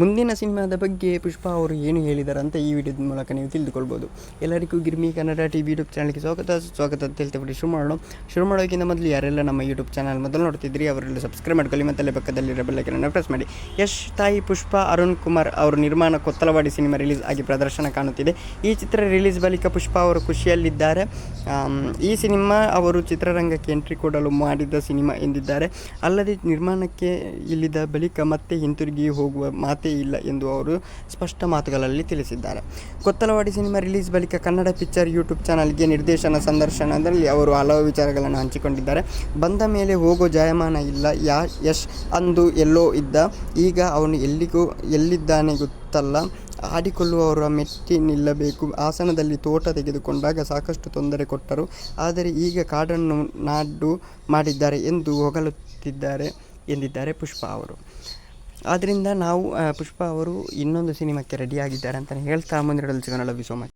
ಮುಂದಿನ ಸಿನಿಮಾದ ಬಗ್ಗೆ ಪುಷ್ಪ ಅವರು ಏನು ಹೇಳಿದ್ದಾರೆ ಅಂತ ಈ ವಿಡಿಯೋದ ಮೂಲಕ ನೀವು ತಿಳಿದುಕೊಳ್ಬೋದು. ಎಲ್ಲರಿಗೂ Girmi Kannada T V YouTube ಚಾನಲ್ಗೆ ಸ್ವಾಗತ. ಸ್ವಾಗತ ಅಂತ ಹೇಳ್ತೇವೆ ಶುರು ಮಾಡೋಣ ಶುರು ಮಾಡೋಕ್ಕಿಂತ ಮೊದಲು ಯಾರೆಲ್ಲ ನಮ್ಮ ಯೂಟ್ಯೂಬ್ ಚಾನಲ್ ಮೊದಲು ನೋಡ್ತಿದ್ರಿ, ಅವರೆಲ್ಲ ಸಬ್ಸ್ಕ್ರೈಬ್ ಮಾಡ್ಕೊಳ್ಳಿ ಮತ್ತೆ ಪಕ್ಕದಲ್ಲಿರೋ ಬೆಲ್ಲೈಕನ್ನು ಪ್ರೆಸ್ ಮಾಡಿ. ಯಶ್ ತಾಯಿ ಪುಷ್ಪ, ಅರುಣ್ ಕುಮಾರ್ ಅವರು ನಿರ್ಮಾಣ ಕೊತ್ತಲವಾಡಿ ಸಿನಿಮಾ ರಿಲೀಸ್ ಆಗಿ ಪ್ರದರ್ಶನ ಕಾಣುತ್ತಿದೆ. ಈ ಚಿತ್ರ ರಿಲೀಸ್ ಬಳಿಕ ಪುಷ್ಪ ಅವರು ಖುಷಿಯಲ್ಲಿದ್ದಾರೆ. ಈ ಸಿನಿಮಾ ಅವರು ಚಿತ್ರರಂಗಕ್ಕೆ ಎಂಟ್ರಿ ಕೊಡಲು ಮಾಡಿದ ಸಿನಿಮಾ ಎಂದಿದ್ದಾರೆ. ಅಲ್ಲದೆ ನಿರ್ಮಾಣಕ್ಕೆ ಇಲ್ಲಿದ ಬಳಿಕ ಮತ್ತೆ ಹಿಂತಿರುಗಿ ಹೋಗುವ ಮಾತೇ ಇಲ್ಲ ಎಂದು ಅವರು ಸ್ಪಷ್ಟ ಮಾತುಗಳಲ್ಲಿ ತಿಳಿಸಿದ್ದಾರೆ. ಕೊತ್ತಲವಾಡಿ ಸಿನಿಮಾ ರಿಲೀಸ್ ಬಳಿಕ ಕನ್ನಡ ಪಿಕ್ಚರ್ ಯೂಟ್ಯೂಬ್ ಚಾನಲ್ಗೆ ನಿರ್ದೇಶನ ಸಂದರ್ಶನದಲ್ಲಿ ಅವರು ಹಲವು ವಿಚಾರಗಳನ್ನು ಹಂಚಿಕೊಂಡಿದ್ದಾರೆ. ಬಂದ ಮೇಲೆ ಹೋಗೋ ಜಾಯಮಾನ ಇಲ್ಲ. ಯಾ ಯಶ್ ಅಂದು ಎಲ್ಲೋ ಇದ್ದ. ಈಗ ಅವನು ಎಲ್ಲಿಗೂ ಎಲ್ಲಿದ್ದಾನೆ ಗೊತ್ತಲ್ಲ. ಆಡಿಕೊಳ್ಳುವವರ ಮೆಟ್ಟಿ ನಿಲ್ಲಬೇಕು. ಹಾಸನದಲ್ಲಿ ತೋಟ ತೆಗೆದುಕೊಂಡಾಗ ಸಾಕಷ್ಟು ತೊಂದರೆ ಕೊಟ್ಟರು. ಆದರೆ ಈಗ ಕಾಡನ್ನು ನಾಡು ಮಾಡಿದ್ದಾರೆ ಎಂದು ಹೊಗಳುತ್ತಿದ್ದಾರೆ ಎಂದಿದ್ದಾರೆ ಪುಷ್ಪಾ ಅವರು. ಆದ್ದರಿಂದ ನಾವು ಪುಷ್ಪ ಅವರು ಇನ್ನೊಂದು ಸಿನಿಮಾಕ್ಕೆ ರೆಡಿಯಾಗಿದ್ದಾರೆ ಅಂತಲೇ ಹೇಳ್ತಾ ಸೊ ಮಚ್